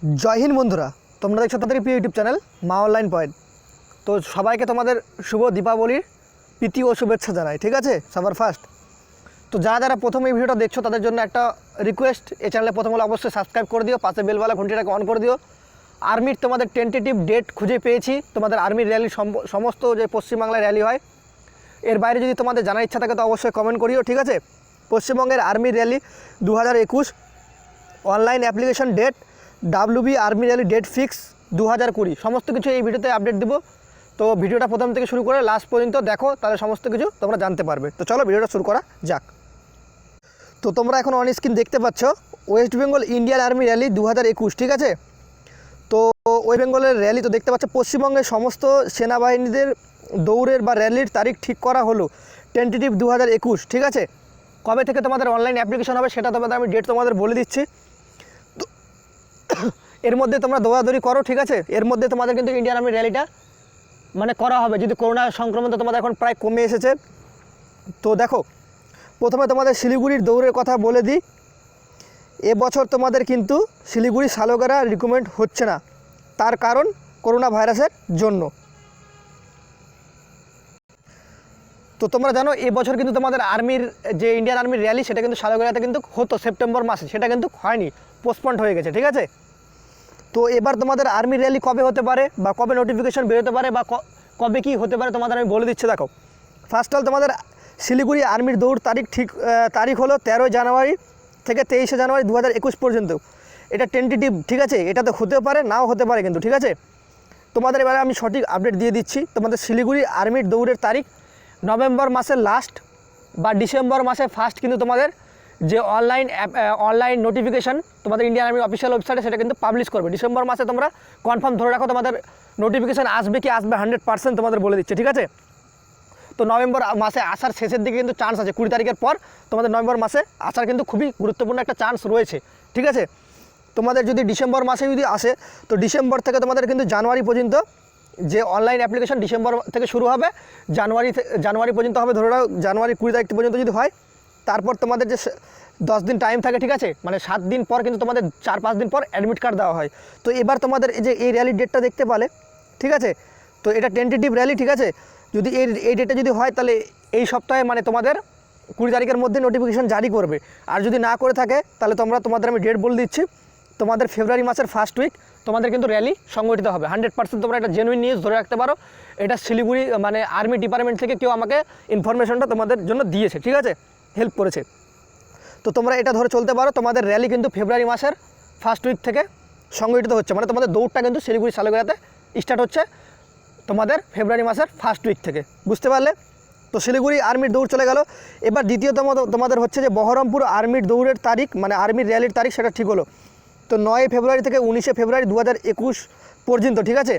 জয় হিন্দ বন্ধুরা, তোমরা দেখছ তাদের প্রিয় YouTube channel Maa online point. তো সবাইকে তোমাদের শুভ দীপাবলির প্রীতি ও শুভেচ্ছা জানাই, ঠিক আছে? সবার ফার্স্ট তো যারা যারা প্রথম এই ভিডিওটা দেখছ, তাদের জন্য একটা রিকোয়েস্ট এই চ্যানেলে প্রথম হলে অবশ্যই সাবস্ক্রাইব করে দিও, পাশে বেলওয়ালা ঘন্টিটাকে অন করে দিও। আর্মির তোমাদের টেন্টেটিভ ডেট খুঁজে পেয়েছি, তোমাদের আর্মির র্যালি সমস্ত যে পশ্চিমবাংলায় র্যালি হয়, এর বাইরে যদি তোমাদের জানার ইচ্ছা থাকে তো অবশ্যই কমেন্ট করিও, ঠিক আছে? পশ্চিমবঙ্গের আর্মির র্যালি দু হাজার একুশ online application date WB army rally date fix দু হাজার কুড়ি। সমস্ত কিছু এই ভিডিওতে আপডেট দিব। তো ভিডিওটা প্রথম থেকে শুরু করে লাস্ট পর্যন্ত দেখো, তাহলে সমস্ত কিছু তোমরা জানতে পারবে। তো চলো ভিডিওটা শুরু করা যাক। তো তোমরা এখন অন স্ক্রিন দেখতে পাচ্ছ West Bengal Indian army rally দু হাজার একুশ, ঠিক আছে? তো ওয়েস্ট বেঙ্গলের র্যালি তো দেখতে পাচ্ছ, পশ্চিমবঙ্গের সমস্ত সেনাবাহিনীদের দৌড়ের বা র্যালির তারিখ ঠিক করা হলো টেন্টেটিভ দু হাজার একুশ, ঠিক আছে? কবে থেকে তোমাদের অনলাইন অ্যাপ্লিকেশন হবে সেটা তোমাদের আমি ডেট তোমাদের বলে দিচ্ছি। এর মধ্যে তোমরা দৌড়াদৌড়ি করো, ঠিক আছে? এর মধ্যে তোমাদের কিন্তু ইন্ডিয়ান আর্মি র্যালিটা মানে করা হবে। যদি করোনা সংক্রমণ তো তোমাদের এখন প্রায় কমে এসেছে। তো দেখো, প্রথমে তোমাদের শিলিগুড়ির দৌড়ের কথা বলে দিই। এবছর তোমাদের কিন্তু শিলিগুড়ি সালোগারা রিকমেন্ড হচ্ছে না। তার কারণ করোনা ভাইরাসের জন্য। তো তোমরা জানো এবছর কিন্তু তোমাদের আর্মির, যে ইন্ডিয়ান আর্মির র্যালি সেটা কিন্তু সালোগারাতে কিন্তু হতো সেপ্টেম্বর মাসে, সেটা কিন্তু হয়নি পোস্টপন্ড হয়ে গেছে, ঠিক আছে? তো এবার তোমাদের আর্মি র্যালি কবে হতে পারে বা কবে নোটিফিকেশন বেরোতে পারে বা কবে কি হতে পারে তোমাদের আমি বলে দিচ্ছি, দেখো। ফার্স্ট অল তোমাদের শিলিগুড়ি আর্মির দৌড় তারিখ ঠিক তারিখ হলো তেরোই জানুয়ারি থেকে তেইশে জানুয়ারি দু হাজার একুশ পর্যন্ত। এটা টেন্টেটিভ ঠিক আছে? এটা তো হতে পারে, নাও হতে পারে কিন্তু, ঠিক আছে? তোমাদের এবারে আমি সঠিক আপডেট দিয়ে দিচ্ছি। তোমাদের শিলিগুড়ি আর্মির দৌড়ের তারিখ নভেম্বর মাসের লাস্ট বা ডিসেম্বর মাসে ফার্স্ট কিন্তু তোমাদের যে অনলাইন অ্যাপ অনলাইন নোটিফিকেশান তোমাদের ইন্ডিয়ান আর্মি অফিসিয়াল ওয়েবসাইটে সেটা কিন্তু পাবলিশ করবে। ডিসেম্বর মাসে তোমরা কনফার্ম ধরে রাখো তোমাদের নোটিফিকেশান আসবে কি আসবে হান্ড্রেড পার্সেন্ট তোমাদের বলে দিচ্ছে, ঠিক আছে? তো নভেম্বর মাসে আসার শেষের দিকে কিন্তু চান্স আছে। কুড়ি তারিখের পর তোমাদের নভেম্বর মাসে আসার কিন্তু খুবই গুরুত্বপূর্ণ একটা চান্স রয়েছে, ঠিক আছে? তোমাদের যদি ডিসেম্বর মাসে যদি আসে, তো ডিসেম্বর থেকে তোমাদের কিন্তু জানুয়ারি পর্যন্ত যে অনলাইন অ্যাপ্লিকেশন ডিসেম্বর থেকে শুরু হবে, জানুয়ারি জানুয়ারি পর্যন্ত হবে, ধরে নাও জানুয়ারি কুড়ি তারিখ পর্যন্ত যদি হয়, তারপর তোমাদের যে দশ দিন টাইম থাকে, ঠিক আছে? মানে সাত দিন পর কিন্তু তোমাদের চার পাঁচ দিন পর অ্যাডমিট কার্ড দেওয়া হয়। তো এবার তোমাদের এই যে এই র্যালির ডেটটা দেখতে পালে, ঠিক আছে? তো এটা টেন্টেটিভ র্যালি ঠিক আছে? যদি এই এই ডেটে যদি হয়, তাহলে এই সপ্তাহে মানে তোমাদের কুড়ি তারিখের মধ্যে নোটিফিকেশান জারি করবে। আর যদি না করে থাকে, তাহলে তোমরা তোমাদের আমি ডেট বলে দিচ্ছি। তোমাদের ফেব্রুয়ারি মাসের ফার্স্ট উইক তোমাদের কিন্তু র্যালি সংগঠিত হবে। হান্ড্রেড পার্সেন্ট তোমরা একটা জেনুইন নিউজ ধরে রাখতে পারো। এটা শিলিগুড়ি মানে আর্মি ডিপার্টমেন্ট থেকে কেউ আমাকে ইনফরমেশনটা তোমাদের জন্য দিয়েছে, ঠিক আছে? হেল্প করেছে। তো তোমরা এটা ধরে চলতে পারো, তোমাদের র্যালি কিন্তু ফেব্রুয়ারি মাসের ফার্স্ট উইক থেকে সংগঠিত হচ্ছে। মানে তোমাদের দৌড়টা কিন্তু শিলিগুড়ি সালগোড়াতে স্টার্ট হচ্ছে তোমাদের ফেব্রুয়ারি মাসের ফার্স্ট উইক থেকে। বুঝতে পারলে? তো শিলিগুড়ি আর্মির দৌড় চলে গেল। এবার দ্বিতীয়তম তোমাদের হচ্ছে যে বহরমপুর আর্মির দৌড়ের তারিখ মানে আর্মির র্যালির তারিখ, সেটা ঠিক হলো। তো নয় ফেব্রুয়ারি থেকে উনিশে ফেব্রুয়ারি দু একুশ পর্যন্ত, ঠিক আছে?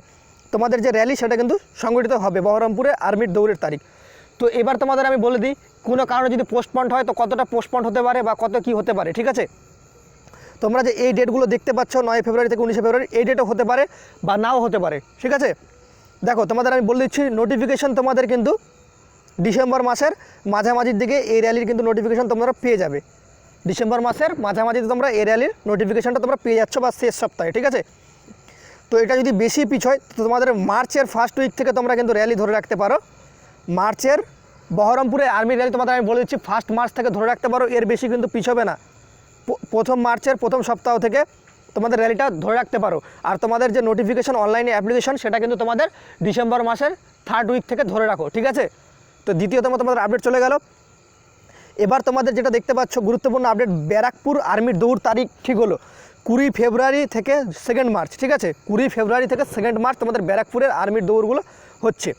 তোমাদের যে র্যালি সেটা কিন্তু সংগঠিত হবে বহরমপুরে আর্মির দৌড়ের তারিখ। তো এবার তোমাদের আমি বলে দিই, কোনো কারণে যদি পোস্টপন্ড হয় তো কতটা পোস্টপন্ড হতে পারে বা কত কি হতে পারে, ঠিক আছে? তোমরা যে এই ডেটগুলো দেখতে পাচ্ছ, নয় ফেব্রুয়ারি থেকে উনিশে ফেব্রুয়ারি, এই ডেটও হতে পারে বা নাও হতে পারে, ঠিক আছে? দেখো, তোমাদের আমি বলে দিচ্ছি নোটিফিকেশন তোমাদের কিন্তু ডিসেম্বর মাসের মাঝামাঝির দিকে এই র্যালির কিন্তু নোটিফিকেশন তোমরা পেয়ে যাবে। ডিসেম্বর মাসের মাঝামাঝিতে তোমরা এই র্যালির নোটিফিকেশনটা তোমরা পেয়ে যাচ্ছ বা শেষ সপ্তাহে, ঠিক আছে? তো এটা যদি বেশি পিছ হয়, তো তোমাদের মার্চের ফার্স্ট উইক থেকে তোমরা কিন্তু র্যালি ধরে রাখতে পারো। মার্চের বহরমপুরে আর্মি র্যালি তোমাদের আমি বলে দিচ্ছি ফার্স্ট মার্চ থেকে ধরে রাখতে পারো, এর বেশি কিন্তু পিছবে না। প্রথম মার্চের প্রথম সপ্তাহ থেকে তোমাদের র্যালিটা ধরে রাখতে পারো। আর তোমাদের যে নোটিফিকেশন অনলাইনে অ্যাপ্লিকেশন সেটা কিন্তু তোমাদের ডিসেম্বর মাসের থার্ড উইক থেকে ধরে রাখো, ঠিক আছে? তো দ্বিতীয়তম তোমাদের আপডেট চলে গেল। এবার তোমাদের যেটা দেখতে পাচ্ছ, গুরুত্বপূর্ণ আপডেট ব্যারাকপুর আর্মির দৌড় তারিখ ঠিক হলো কুড়ি ফেব্রুয়ারি থেকে সেকেন্ড মার্চ ঠিক আছে? কুড়ি ফেব্রুয়ারি থেকে সেকেন্ড মার্চ তোমাদের ব্যারাকপুরের আর্মির দৌড়গুলো হচ্ছে।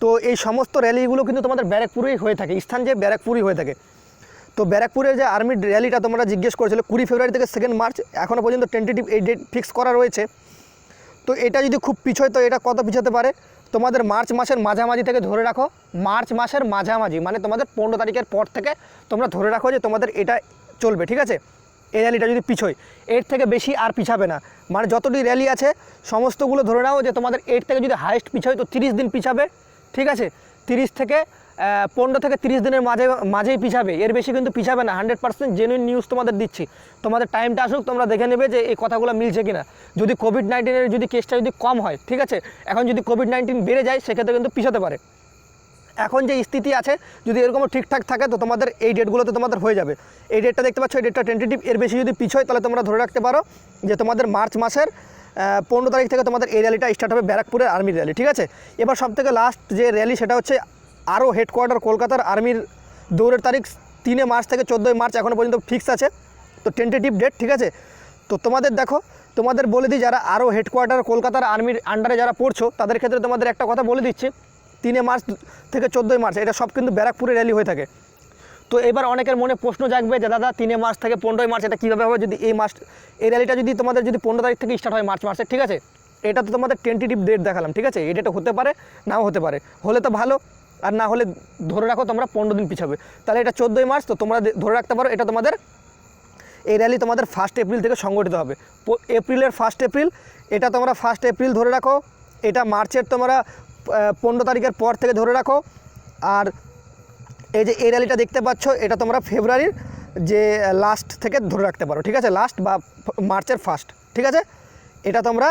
তো এই সমস্ত র্যালিগুলো কিন্তু তোমাদের ব্যারাকপুরেই হয়ে থাকে স্থান যে ব্যারাকপুরই হয়ে থাকে। তো ব্যারাকপুরের যে আর্মির র্যালিটা তোমরা জিজ্ঞেস করেছিলে, কুড়ি ফেব্রুয়ারি থেকে সেকেন্ড মার্চ এখনও পর্যন্ত টেন্টেটিভ এই ডেট ফিক্স করা রয়েছে। তো এটা যদি খুব পিছোয় তো এটা কত পিছোতে পারে? তোমাদের মার্চ মাসের মাঝামাঝি থেকে ধরে রাখো। মার্চ মাসের মাঝামাঝি মানে তোমাদের পনেরো তারিখের পর থেকে তোমরা ধরে রাখো যে তোমাদের এটা চলবে, ঠিক আছে? এই র্যালিটা যদি পিছোয়, এর থেকে বেশি আর পিছাবে না। মানে যতটি র্যালি আছে, সমস্তগুলো ধরে নাও যে তোমাদের এর থেকে যদি হায়েস্ট পিছোয়, তো তিরিশ দিন পিছাবে, ঠিক আছে? তিরিশ থেকে পনেরো থেকে তিরিশ দিনের মাঝে, মাঝেই পিছাবে। এর বেশি কিন্তু পিছাবে না। হান্ড্রেড পার্সেন্ট জেনুইন নিউজ তোমাদের দিচ্ছি। তোমাদের টাইমটা আসুক, তোমরা দেখে নেবে যে এই কথাগুলো মিলছে কিনা। যদি কোভিড নাইন্টিনের যদি কেসটা যদি কম হয়, ঠিক আছে? এখন যদি কোভিড নাইন্টিন বেড়ে যায়, সেক্ষেত্রে কিন্তু পিছাতে পারে। এখন যে স্থিতি আছে, যদি এরকম ঠিকঠাক থাকে, তো তোমাদের এই ডেটগুলোতে তোমাদের হয়ে যাবে। এই ডেটটা দেখতে পাচ্ছ, এই ডেটটা টেন্টেটিভ এর বেশি যদি পিছোয়, তাহলে তোমরা ধরে রাখতে পারো যে তোমাদের মার্চ মাসের পনেরো তারিখ থেকে তোমাদের এই র্যালিটা স্টার্ট হবে ব্যারাকপুরের আর্মির র্যালি ঠিক আছে? এবার সব থেকে লাস্ট যে র্যালি সেটা হচ্ছে আরও হেডকোয়ার্টার কলকাতার আর্মির দৌড়ের তারিখ তিনে মার্চ থেকে চোদ্দোই মার্চ এখনও পর্যন্ত ফিক্স আছে। তো টেন্টেটিভ ডেট ঠিক আছে? তো তোমাদের দেখো, তোমাদের বলে দিই, যারা আরও হেডকোয়ার্টার কলকাতার আর্মির আন্ডারে যারা পড়ছো, তাদের ক্ষেত্রে তোমাদের একটা কথা বলে দিচ্ছি। তিনে মার্চ থেকে চোদ্দোই মার্চ, এটা সব কিন্তু ব্যারাকপুরে র্যালি হয়ে থাকে। তো এবার অনেকের মনে প্রশ্ন জাগবে যে, দাদা, তিনে মার্চ থেকে পনেরোই মার্চ এটা কীভাবে হবে? যদি এই মাস, এই র্যালিটা যদি তোমাদের যদি পনেরো তারিখ থেকে স্টার্ট হয় মার্চ মাসে, ঠিক আছে? এটা তো তোমাদের টেন্টেটিভ ডেট দেখালাম, ঠিক আছে? এই ডেটে হতে পারে, নাও হতে পারে। হলে তো ভালো। আর না হলে ধরে রাখো তোমরা পনেরো দিন পিছাবে। তাহলে এটা চোদ্দোই মার্চ, তো তোমরা ধরে রাখতে পারো এটা তোমাদের এই র্যালি তোমাদের ফার্স্ট এপ্রিল থেকে সংগঠিত হবে। এপ্রিলের ফার্স্ট এপ্রিল এটা তোমরা ফার্স্ট এপ্রিল ধরে রাখো, এটা মার্চের তোমরা পনেরো তারিখের পর থেকে ধরে রাখো। আর এই যে এই র্যালিটা দেখতে পাচ্ছ, এটা তোমরা ফেব্রুয়ারির যে লাস্ট থেকে ধরে রাখতে পারো, ঠিক আছে? লাস্ট বা মার্চের ফার্স্ট ঠিক আছে? এটা তোমরা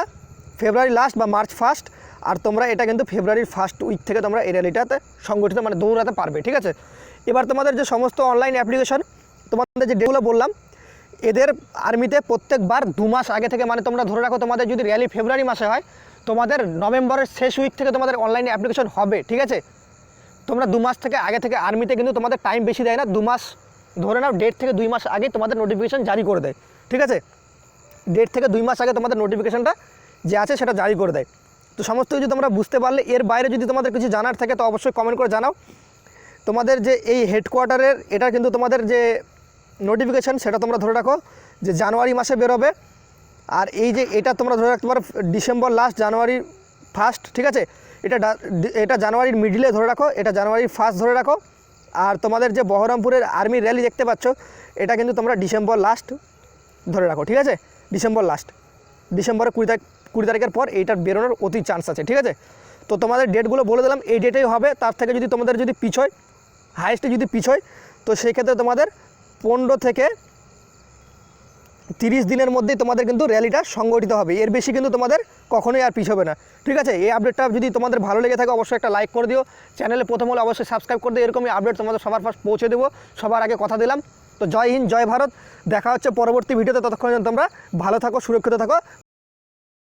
ফেব্রুয়ারি লাস্ট বা মার্চ ফার্স্ট আর তোমরা এটা কিন্তু ফেব্রুয়ারির ফার্স্ট উইক থেকে তোমরা এই র্যালিটাতে সংগঠিত মানে দৌড়াতে পারবে, ঠিক আছে? এবার তোমাদের যে সমস্ত অনলাইন অ্যাপ্লিকেশন তোমাদের যে ডেগুলো বললাম, এদের আর্মিতে প্রত্যেকবার দু মাস আগে থেকে মানে তোমরা ধরে রাখো, তোমাদের যদি র্যালি ফেব্রুয়ারি মাসে হয়, তোমাদের নভেম্বরের শেষ উইক থেকে তোমাদের অনলাইনে অ্যাপ্লিকেশন হবে, ঠিক আছে? তোমরা দু মাস থেকে আগে থেকে আর্মিতে কিন্তু তোমাদের টাইম বেশি দেয় না, দু মাস ধরে নাও ডেট থেকে দুই মাস আগে তোমাদের নোটিফিকেশান জারি করে দেয়, ঠিক আছে? ডেট থেকে দুই মাস আগে তোমাদের নোটিফিকেশানটা যে আছে, সেটা জারি করে দেয়। তো সমস্ত কিছু তোমরা বুঝতে পারলে। এর বাইরে যদি তোমাদের কিছু জানার থাকে, তো অবশ্যই কমেন্ট করে জানাও। তোমাদের যে এই হেডকোয়ার্টারের এটা কিন্তু তোমাদের যে নোটিফিকেশান সেটা তোমরা ধরে রাখো যে জানুয়ারি মাসে বেরোবে। আর এই যে এটা তোমরা ধরে রাখতে পারো ডিসেম্বর লাস্ট জানুয়ারি ফার্স্ট ঠিক আছে? এটা এটা জানুয়ারির মিডিলে ধরে রাখো, এটা জানুয়ারির ফার্স্ট ধরে রাখো। আর তোমাদের যে বহরমপুরের আর্মি র্যালি দেখতে পাচ্ছ, এটা কিন্তু তোমরা ডিসেম্বর লাস্ট ধরে রাখো, ঠিক আছে? ডিসেম্বর লাস্ট ডিসেম্বরের কুড়ি তারিখ কুড়ি তারিখের পর এইটার বেরোনোর অতি চান্স আছে, ঠিক আছে? তো তোমাদের ডেটগুলো বলে দিলাম, এই ডেটেই হবে, তার থেকে যদি তোমাদের যদি পিছয় হায়েস্টে যদি পিছয় তো সেই ক্ষেত্রে তোমাদের পনেরো থেকে তিরিশ দিনের মধ্যেই তোমাদের কিন্তু র্যালিটা সংগঠিত হবে। এর বেশি কিন্তু তোমাদের কখনোই আর পিছবে না, ঠিক আছে? এই আপডেটটা যদি তোমাদের ভালো লেগে থাকে, অবশ্যই একটা লাইক করে দিও। চ্যানেলে প্রথম হলে অবশ্যই সাবস্ক্রাইব করে দিও, এরকমই আপডেট তোমাদের সবার ফার্স্ট পৌঁছে দেবো। সবার আগে কথা দিলাম। তো জয় হিন্দ, জয় ভারত। দেখা হচ্ছে পরবর্তী ভিডিওতে ততক্ষণ তোমরা ভালো থাকো, সুরক্ষিত থাকো।